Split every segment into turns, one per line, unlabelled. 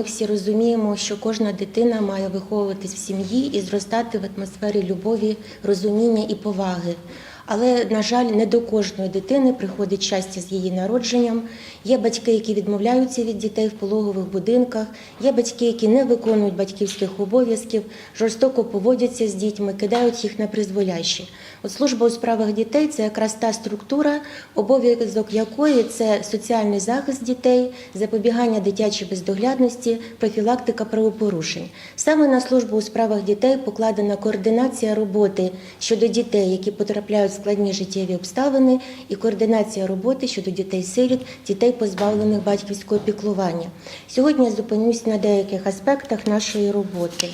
ми всі розуміємо, що кожна дитина має виховуватись в сім'ї і зростати в атмосфері любові, розуміння і поваги. Але, на жаль, не до кожної дитини приходить щастя з її народженням. Є батьки, які відмовляються від дітей в пологових будинках, є батьки, які не виконують батьківських обов'язків, жорстоко поводяться з дітьми, кидають їх на призволяще. От служба у справах дітей це якраз та структура, обов'язок якої це соціальний захист дітей, запобігання дитячій бездоглядності, профілактика правопорушень. Саме на службу у справах дітей покладена координація роботи щодо дітей, які потрапляють складні життєві обставини, і координація роботи щодо дітей-сиріт, дітей, позбавлених батьківського піклування. Сьогодні я зупинюсь на деяких аспектах нашої роботи.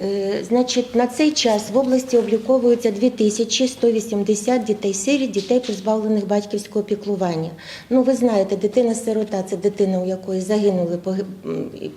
Е, Значить, на цей час в області обліковується 2180 дітей-сиріт, дітей, позбавлених батьківського піклування. Ну, ви знаєте, дитина-сирота це дитина, у якої загинули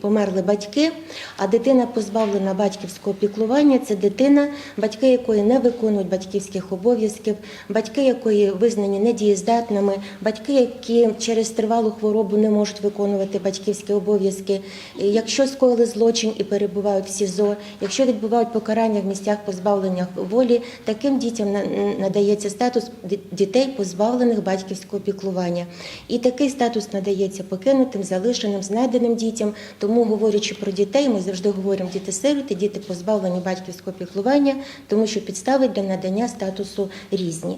померли батьки, а дитина, позбавлена батьківського піклування, це дитина, батьки якої не виконують батьківських обов'язків, батьки якої визнані недієздатними, батьки, які через тривалу хворобу не можуть виконувати батьківські обов'язки, якщо скоїли злочин і перебувають в СІЗО, якщо відбувають покарання в місцях позбавлення волі, таким дітям на- надається статус дітей, позбавлених батьківського піклування. І такий статус надається покинутим, залишеним, знайденим дітям. Тому, говорячи про дітей, ми завжди говоримо діти-сироти, діти позбавлені батьківського піклування, тому що підстави для надання статусу різні.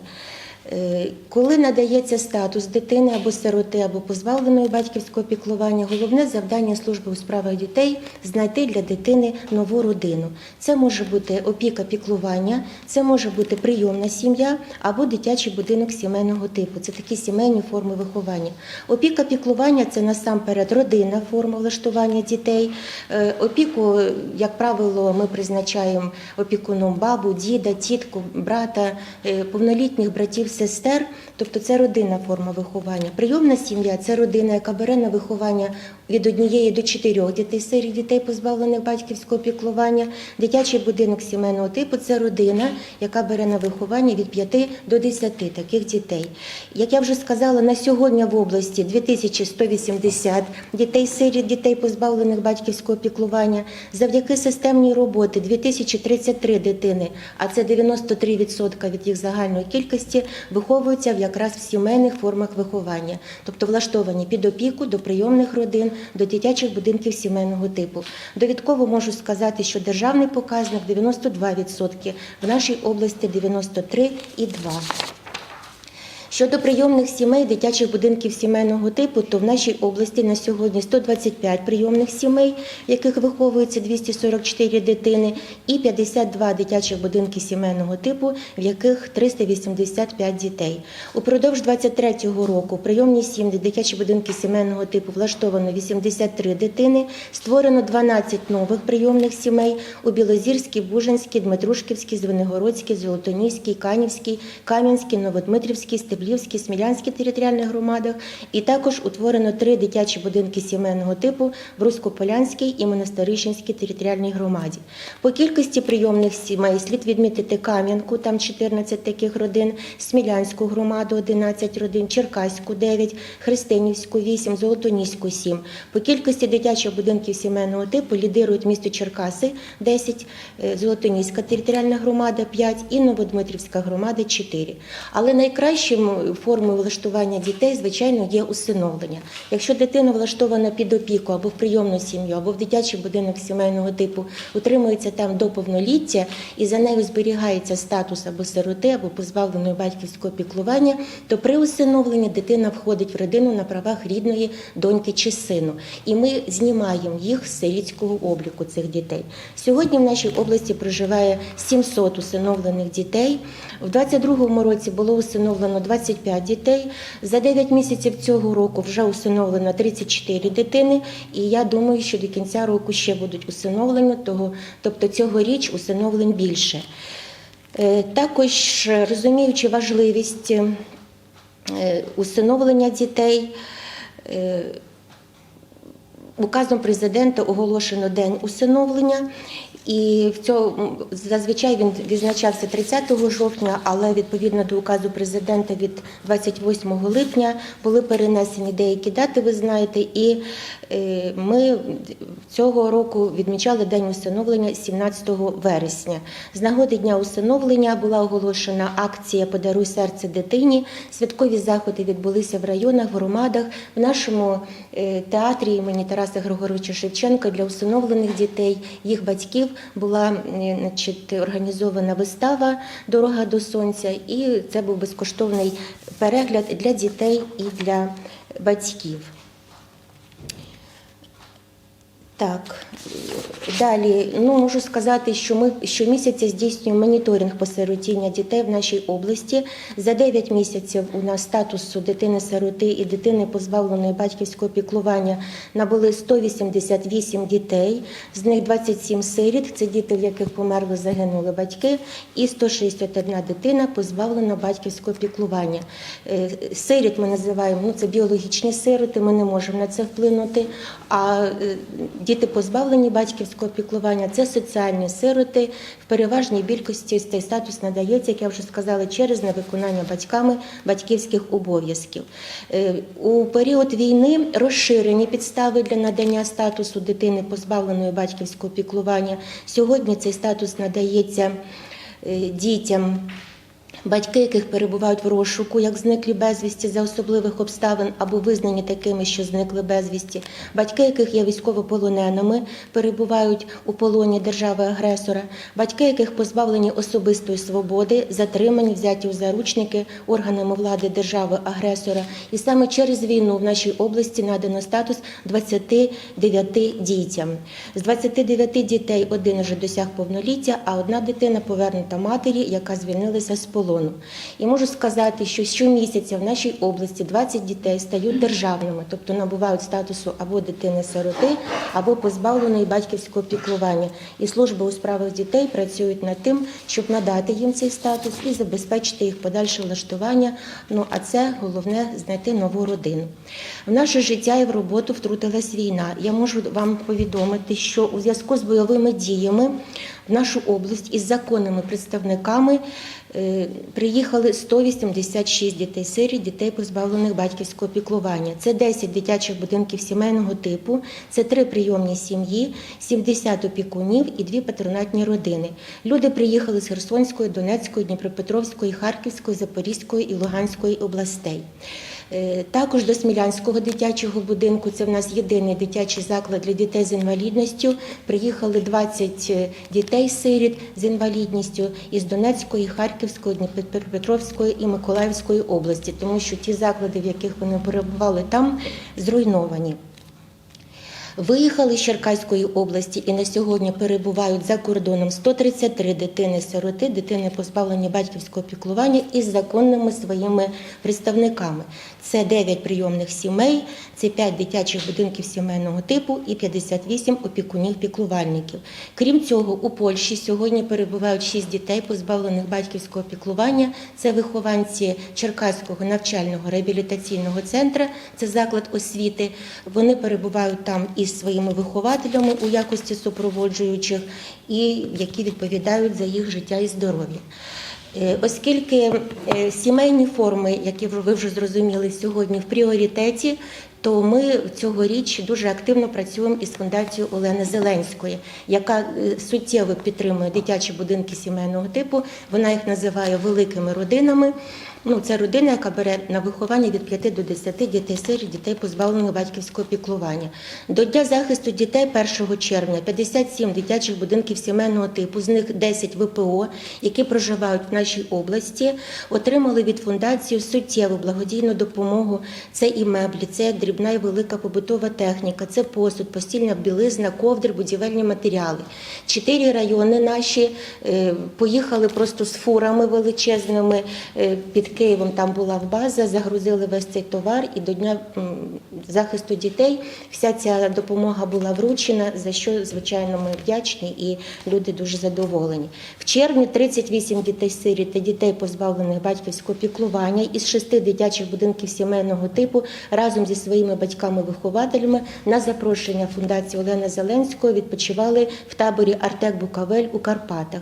Е, Коли надається статус дитини або сироти, або позбавленої батьківського піклування, головне завдання служби у справах дітей знайти для дитини нову родину. Це може бути опіка піклування, це може бути прийомна сім'я або дитячий будинок сімейного типу. Це такі сімейні форми виховання. Опіка піклування це насамперед родинна форма влаштування дітей. Е, Опіку, як правило, ми призначаємо опікуном бабу, діда, тітку, брата, е, повнолітніх братів, сестер. Тобто це родинна форма виховання. Прийомна сім'я це родина, яка бере на виховання від однієї до чотирьох дітей, сирів дітей, позбавлених батьківського піклування. Дитячий будинок сімейного типу це родина, яка бере на виховання від 5 до 10 таких дітей. Як я вже сказала, на сьогодні в області 2180 дітей сиріт, дітей, позбавлених батьківського піклування. Завдяки системній роботи 2033 дитини, а це 93% від їх загальної кількості, виховуються в якраз в сімейних формах виховання, тобто влаштовані під опіку до прийомних родин, до дитячих будинків сімейного типу. Довідково можу сказати, що державний показник 92%, в нашій області 93,2%. Щодо прийомних сімей, дитячих будинків сімейного типу, то в нашій області на сьогодні 125 прийомних сімей, в яких виховується 244 дитини, і 52 дитячих будинки сімейного типу, в яких 385 дітей. Упродовж 23-го року прийомні сім'ї дитячі будинки сімейного типу влаштовано 83 дитини, створено 12 нових прийомних сімей у Білозірській, Бужанській, Дмитрушківській, Звенигородській, Золотоніській, Канівській, Кам'янській, Новодмитрівській, Стеблівській, Смілянській територіальних громадах. І також утворено три дитячі будинки сімейного типу в Руськополянській і Монастирищенській територіальній громаді. По кількості прийомних сімей слід відмітити Кам'янку, там 14 таких родин, Смілянську громаду 11 родин, Черкаську 9, Христинівську 8, Золотоніську 7. По кількості дитячих будинків сімейного типу лідирують місто Черкаси 10, е, Золотоніська територіальна громада 5 і Новодмитрівська громада 4. Але найкращим формою влаштування дітей, звичайно, є усиновлення. Якщо дитина влаштована під опіку або в прийомну сім'ю, або в дитячий будинок сімейного типу, утримується там до повноліття і за нею зберігається статус або сироти, або позбавленої батьківського піклування, то при усиновленні дитина входить в родину на правах рідної доньки чи сину. І ми знімаємо їх з сирітського обліку цих дітей. Сьогодні в нашій області проживає 700 усиновлених дітей. В 22-му році було усиновлено 25 дітей. За 9 місяців цього року вже усиновлено 34 дитини. І я думаю, що до кінця року ще будуть усиновлені, тобто цьогоріч усиновлень більше. Е, Також розуміючи важливість е, усиновлення дітей, е, Указом президента оголошено день усиновлення, і в цьому зазвичай він відзначався 30 жовтня, але відповідно до указу президента від 28 липня були перенесені деякі дати. Ви знаєте, і е, ми цього року відмічали день усиновлення 17 вересня. З нагоди дня усиновлення була оголошена акція Подаруй серце дитині. Святкові заходи відбулися в районах, в громадах. В нашому е, театрі імені Тараса Григоровича Шевченка для усиновлених дітей, їх батьків була значить, організована вистава Дорога до сонця, і це був безкоштовний перегляд для дітей і для батьків. Так, далі ну можу сказати, що ми щомісяця здійснюємо моніторинг по сиротіння дітей в нашій області. За 9 місяців у нас статусу дитини-сироти і дитини позбавленої батьківського піклування набули 188 дітей, з них 27 сиріт, це діти, в яких померли, загинули батьки, і 161 дитина позбавлена батьківського піклування. Е, Сиріт ми називаємо, ну це біологічні сироти, ми не можемо на це вплинути. А е, діти позбавлені батьківського піклування це соціальні сироти. В переважній більшості цей статус надається, як я вже сказала, через невиконання батьками батьківських обов'язків. Е, У період війни розширені підстави для надання статусу дитини позбавленої батьківського піклування. Сьогодні цей статус надається е, дітям. Батьки, яких перебувають в розшуку, як зниклі безвісті за особливих обставин або визнані такими, що зникли безвісті, батьки, яких є військовополоненими, перебувають у полоні держави-агресора, батьки, яких позбавлені особистої свободи, затримані, взяті у заручники органами влади держави-агресора. І саме через війну в нашій області надано статус 29 дітям. З 29 дітей один вже досяг повноліття, а одна дитина повернута матері, яка звільнилася з полону. І можу сказати, що щомісяця в нашій області 20 дітей стають державними, тобто набувають статусу або дитини-сироти, або позбавленої батьківського піклування. І служба у справах дітей працюють над тим, щоб надати їм цей статус і забезпечити їх подальше влаштування. Ну а це головне знайти нову родину. В наше життя і в роботу втрутилась війна. Я можу вам повідомити, що у зв'язку з бойовими діями в нашу область із законними представниками е, приїхали 186 дітей сиріт, дітей позбавлених батьківського піклування. Це 10 дитячих будинків сімейного типу, це три прийомні сім'ї, 70 опікунів і дві патронатні родини. Люди приїхали з Херсонської, Донецької, Дніпропетровської, Харківської, Запорізької і Луганської областей. Е, Також до Смілянського дитячого будинку, це в нас єдиний дитячий заклад для дітей з інвалідністю. Приїхали 20 дітей-сиріт з інвалідністю із Донецької, Харківської, Дніпропетровської і Миколаївської області, тому що ті заклади, в яких вони перебували там, зруйновані. Виїхали з Черкаської області і на сьогодні перебувають за кордоном 133 дитини-сироти, дитини позбавлені батьківського піклування із законними своїми представниками. Це 9 прийомних сімей, це 5 дитячих будинків сімейного типу і 58 опікунів-піклувальників. Крім цього, у Польщі сьогодні перебувають 6 дітей, позбавлених батьківського піклування. Це вихованці Черкаського навчального реабілітаційного центру, це заклад освіти. Вони перебувають там із своїми вихователями у якості супроводжуючих, і які відповідають за їх життя і здоров'я. Е, Оскільки е, сімейні форми, які ви вже зрозуміли сьогодні, в пріоритеті, то ми цьогоріч дуже активно працюємо із фундацією Олени Зеленської, яка е, суттєво підтримує дитячі будинки сімейного типу. Вона їх називає великими родинами. Ну, це родина, яка бере на виховання від 5 до 10 дітей сиріт, дітей позбавлених батьківського піклування. До Дня захисту дітей 1 червня 57 дитячих будинків сімейного типу, з них 10 ВПО, які проживають в нашій області, отримали від фундації суттєву благодійну допомогу. Це і меблі, це дрібна і велика побутова техніка, це посуд, постільна білизна, ковдри, будівельні матеріали. Чотири райони наші е, поїхали просто з фурами величезними е, Києвом там була в база, загрузили весь цей товар, і до дня захисту дітей вся ця допомога була вручена, за що звичайно ми вдячні і люди дуже задоволені. В червні 38 дітей сиріт та дітей, позбавлених батьківського піклування із шести дитячих будинків сімейного типу разом зі своїми батьками-вихователями на запрошення фундації Олени Зеленської відпочивали в таборі Артек Букавель у Карпатах.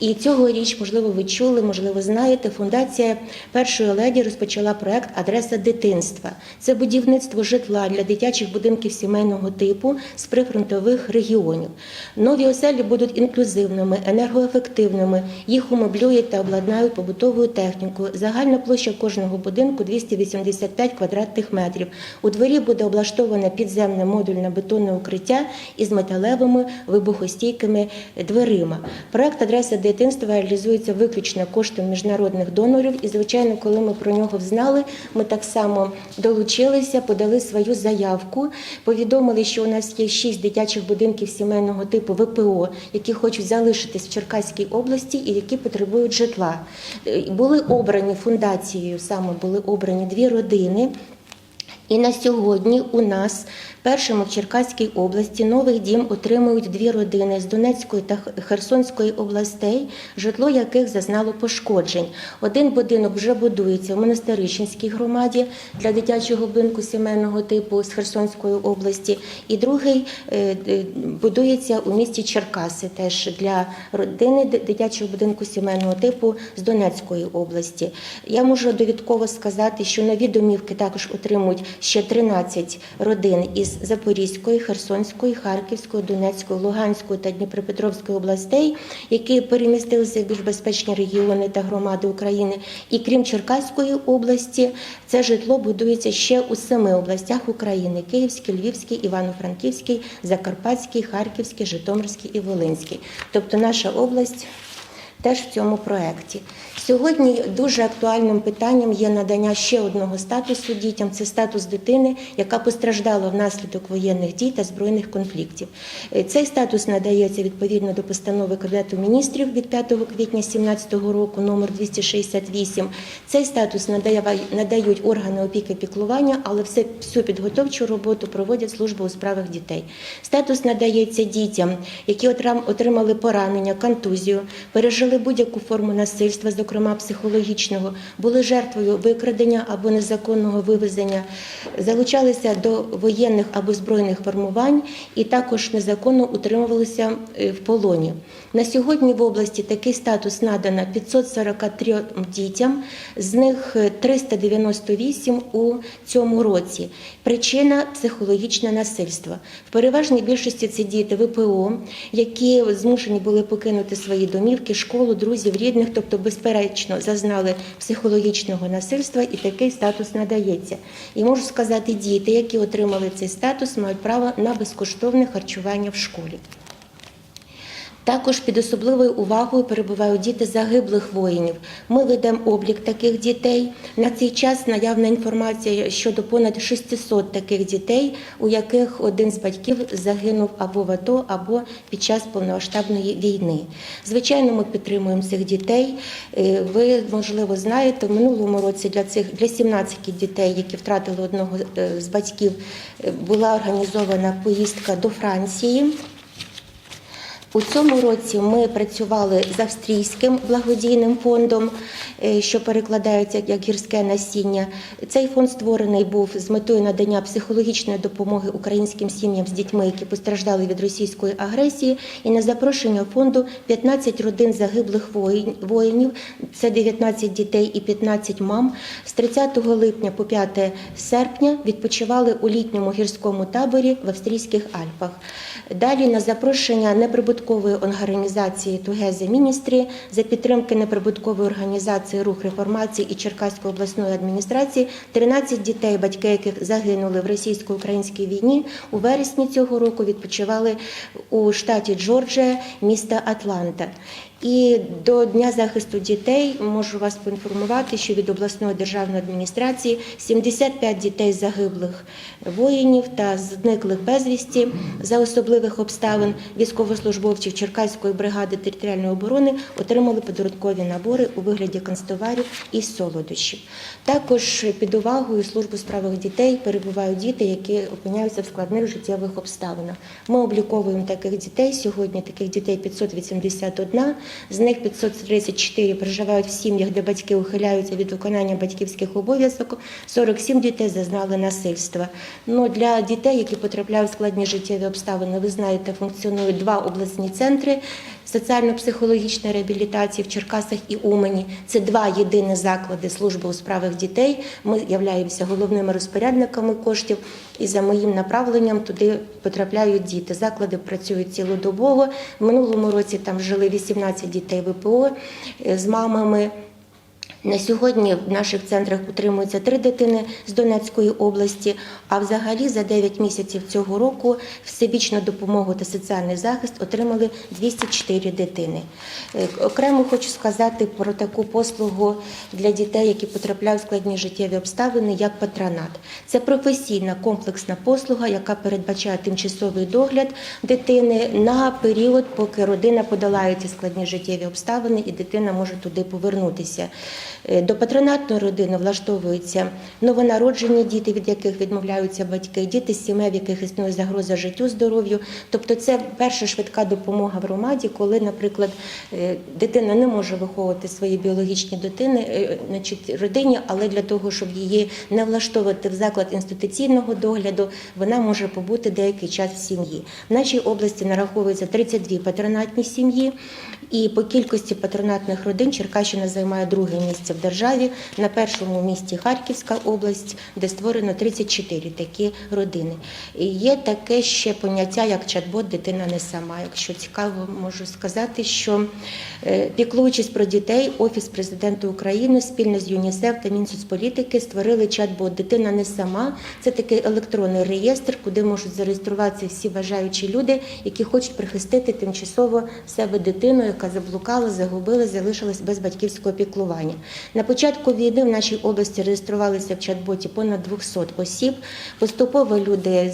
І цьогоріч, можливо, ви чули, можливо, знаєте, фундація першої леді розпочала проект Адреса дитинства. Це будівництво житла для дитячих будинків сімейного типу з прифронтових регіонів. Нові оселі будуть інклюзивними, енергоефективними. Їх умеблюють та обладнають побутовою технікою. Загальна площа кожного будинку 285 квадратних метрів. У дворі буде облаштоване підземне модульне бетонне укриття із металевими вибухостійкими дверима. Проект адреса дитинства реалізується виключно коштом міжнародних донорів. І, звичайно, коли ми про нього взнали, ми так само долучилися, подали свою заявку, повідомили, що у нас є шість дитячих будинків сімейного типу ВПО, які хочуть залишитись в Черкаській області і які потребують житла. Е, Були обрані фундацією, саме були обрані дві родини. І на сьогодні у нас першими в Черкаській області новий дім отримують дві родини з Донецької та Херсонської областей, житло яких зазнало пошкоджень. Один будинок вже будується в Монастирищенській громаді для дитячого будинку сімейного типу з Херсонської області, і другий е, будується у місті Черкаси, теж для родини дитячого будинку сімейного типу з Донецької області. Я можу довідково сказати, що нові домівки також отримують ще 13 родин із Запорізької, Херсонської, Харківської, Донецької, Луганської та Дніпропетровської областей, які перемістилися в більш безпечні регіони та громади України. І крім Черкаської області, це житло будується ще у семи областях України: Київській, Львівській, Івано-Франківській, Закарпатській, Харківській, Житомирській і Волинській. Тобто наша область теж в цьому проєкті. Сьогодні дуже актуальним питанням є надання ще одного статусу дітям. Це статус дитини, яка постраждала внаслідок воєнних дій та збройних конфліктів. Е, Цей статус надається відповідно до постанови Кабінету міністрів від 5 квітня 2017 року, номер 268. Цей статус надають органи опіки піклування, але всю підготовчу роботу проводять служби у справах дітей. Статус надається дітям, які отримали поранення, контузію, пережили будь-яку форму насильства, зокрема психологічного, були жертвою викрадення або незаконного вивезення, залучалися до воєнних або збройних формувань і також незаконно утримувалися е, в полоні. На сьогодні в області такий статус надано 543 дітям, з них е, 398 у цьому році. Причина психологічне насильство. В переважній більшості це діти ВПО, які змушені були покинути свої домівки, школу, друзів, рідних, тобто, безперечно, зазнали психологічного насильства, і такий статус надається. І можу сказати, діти, які отримали цей статус, мають право на безкоштовне харчування в школі. Також під особливою увагою перебувають діти загиблих воїнів. Ми ведемо облік таких дітей. На цей час наявна інформація щодо понад 600 таких дітей, у яких один з батьків загинув або в АТО, або під час повномасштабної війни. Звичайно, ми підтримуємо цих дітей. Е, Ви можливо знаєте, в минулому році для цих для 17 дітей, які втратили одного е, з батьків, е, була організована поїздка до Франції. У цьому році ми працювали з австрійським благодійним фондом, е, що перекладається як гірське насіння. Цей фонд створений був з метою надання психологічної допомоги українським сім'ям з дітьми, які постраждали від російської агресії. І на запрошення фонду 15 родин загиблих воїн- воїнів, це 19 дітей і 15 мам. З 30 липня по 5 серпня відпочивали у літньому гірському таборі в австрійських Альпах. Далі на запрошення неприбуткової організації Тугезе Міністрі за підтримки неприбуткової організації Рух реформації і Черкаської обласної адміністрації 13 дітей, батьки яких загинули в російсько-українській війні, у вересні цього року відпочивали у штаті Джорджія, міста Атланта. І до Дня захисту дітей можу вас поінформувати, що від обласної державної адміністрації 75 дітей загиблих воїнів та зниклих безвісті за особливих обставин військовослужбовців Черкаської бригади територіальної оборони отримали подарункові набори у вигляді канцтоварів і солодощів. Також під увагою служби справах дітей перебувають діти, які опиняються в складних життєвих обставинах. Ми обліковуємо таких дітей сьогодні. Таких дітей 581, з них 534 проживають в сім'ях, де батьки ухиляються від виконання батьківських обов'язок. 47 дітей зазнали насильства. Ну для дітей, які потрапляють в складні життєві обставини, ви знаєте, функціонують два обласні центри соціально-психологічної реабілітації в Черкасах і Умані. Це два єдині заклади служби у справах дітей. Ми являємося головними розпорядниками коштів, і за моїм направленням туди потрапляють діти. Заклади працюють цілодобово. В минулому році там жили 18 дітей ВПО е, з мамами. На сьогодні в наших центрах утримуються три дитини з Донецької області. А взагалі за 9 місяців цього року всебічну допомогу та соціальний захист отримали 204 дитини. Е, Окремо хочу сказати про таку послугу для дітей, які потрапляють в складні життєві обставини, як патронат. Це професійна комплексна послуга, яка передбачає тимчасовий догляд дитини на період, поки родина подолає ці складні життєві обставини і дитина може туди повернутися. Е, До патронатної родини влаштовуються новонароджені діти, від яких відмовляються батьки, діти з сімей, в яких існує загроза життю, здоров'ю. Тобто, це перша швидка допомога в громаді, коли, наприклад, е, дитина не може виховувати свої біологічні дитини, е, значить, родині, але для того, щоб її не влаштовувати в заклад інституційного догляду, вона може побути деякий час в сім'ї. В нашій області нараховується 32 патронатні сім'ї, і по кількості патронатних родин Черкащина займає друге місце в державі. На першому місці Харківська область, де створено 34 такі родини. І є таке ще поняття, як чат-бот дитина не сама. Якщо цікаво, можу сказати, що е, піклуючись про дітей, Офіс президента України спільно з ЮНІСЕФ та Мінсоцполітики створили чат-бот Дитина не сама. Це такий електронний реєстр, куди можуть зареєструватися всі бажаючі люди, які хочуть прихистити тимчасово себе дитину, яка заблукала, загубила, залишилась без батьківського піклування. На початку війни в нашій області реєструвалися в чат-боті понад 200 осіб. Поступово люди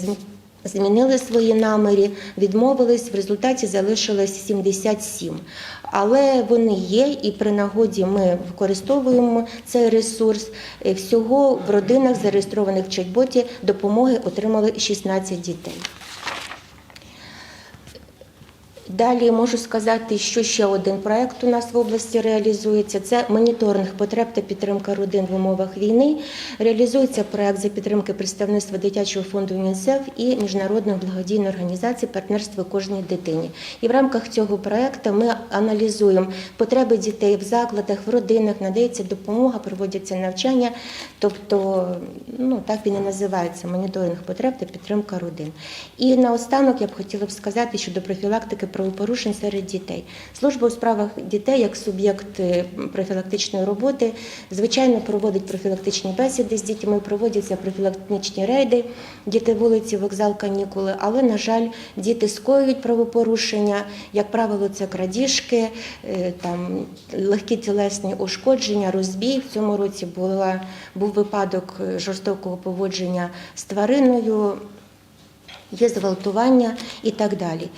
Змінили свої наміри, відмовились, в результаті залишилось 77. Але вони є, і при нагоді ми використовуємо цей ресурс. Е, Всього в родинах, зареєстрованих в чат-боті, допомоги отримали 16 дітей. Далі можу сказати, що ще один проект у нас в області реалізується. Це моніторинг потреб та підтримка родин в умовах війни. Реалізується проект за підтримки представництва дитячого фонду ЮНІСЕФ і міжнародної благодійної організації партнерство кожній дитині. І в рамках цього проекту ми аналізуємо потреби дітей в закладах, в родинах, надається допомога, проводяться навчання. Тобто, ну так він і називається моніторинг потреб та підтримка родин. І наостанок я б хотіла б сказати щодо профілактики правопорушень серед дітей. Служба у справах дітей як суб'єкт е, профілактичної роботи, звичайно, проводить профілактичні бесіди з дітьми, проводяться профілактичні рейди, діти вулиці, вокзал, канікули. Але, на жаль, діти скоюють правопорушення. Як правило, це крадіжки, е, там легкі тілесні ушкодження, розбій. В цьому році була був випадок е, жорстокого поводження з твариною є зґвалтування і так далі.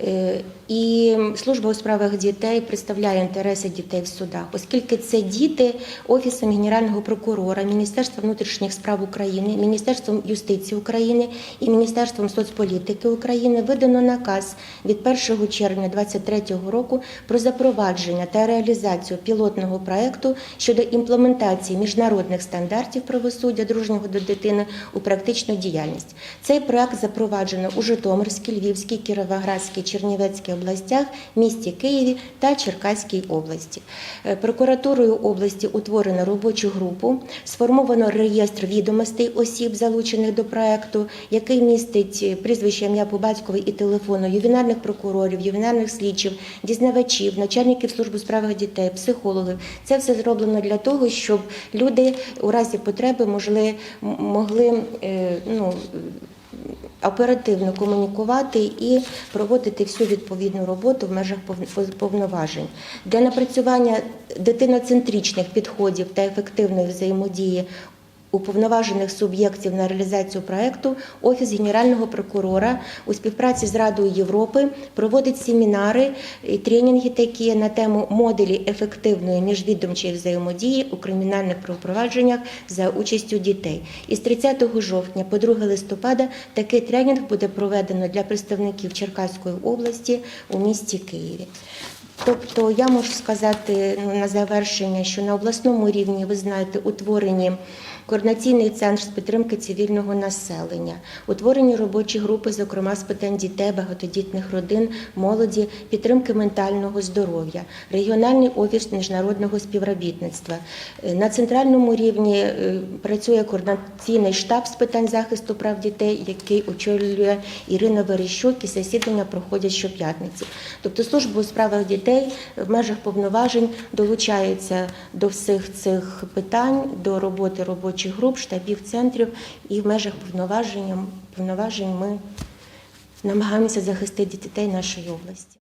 Е, І служба у справах дітей представляє інтереси дітей в судах, оскільки це діти Офісом Генерального прокурора, Міністерства внутрішніх справ України, Міністерством юстиції України і Міністерством соцполітики України видано наказ від 1 червня 2023 року про запровадження та реалізацію пілотного проекту щодо імплементації міжнародних стандартів правосуддя дружнього до дитини у практичну діяльність. Цей проект запроваджено у Житомирській, Львівській, Кіровоградській, Чернівецькій областях, місті Києві та Черкаській області. Е, Прокуратурою області утворено робочу групу, сформовано реєстр відомостей осіб, залучених до проекту, який містить е, прізвище ім'я по батькові і телефону ювенальних прокурорів, ювенальних слідчів, дізнавачів, начальників служби у справах дітей, психологів. Це все зроблено для того, щоб люди у разі потреби могли, могли е, ну, оперативно комунікувати і проводити всю відповідну роботу в межах повноважень. Для напрацювання дитиноцентричних підходів та ефективної взаємодії уповноважених суб'єктів на реалізацію проекту Офіс Генерального прокурора у співпраці з Радою Європи проводить семінари і тренінги такі на тему моделі ефективної міжвідомчої взаємодії у кримінальних правопровадженнях за участю дітей. Із 30 жовтня по 2 листопада такий тренінг буде проведено для представників Черкаської області у місті Києві. Тобто я можу сказати ну, на завершення, що на обласному рівні ви знаєте утворені координаційний центр з підтримки цивільного населення, утворені робочі групи, зокрема з питань дітей, багатодітних родин, молоді, підтримки ментального здоров'я, регіональний офіс міжнародного співробітництва. Е, На центральному рівні е, працює координаційний штаб з питань захисту прав дітей, який очолює Ірина Верещук, і засідання проходять щоп'ятниці. Тобто служба у справах дітей в межах повноважень долучається до всіх цих питань, до роботи робочих груп, штабів, центрів, і в межах повноважень ми намагаємося захистити дітей нашої області.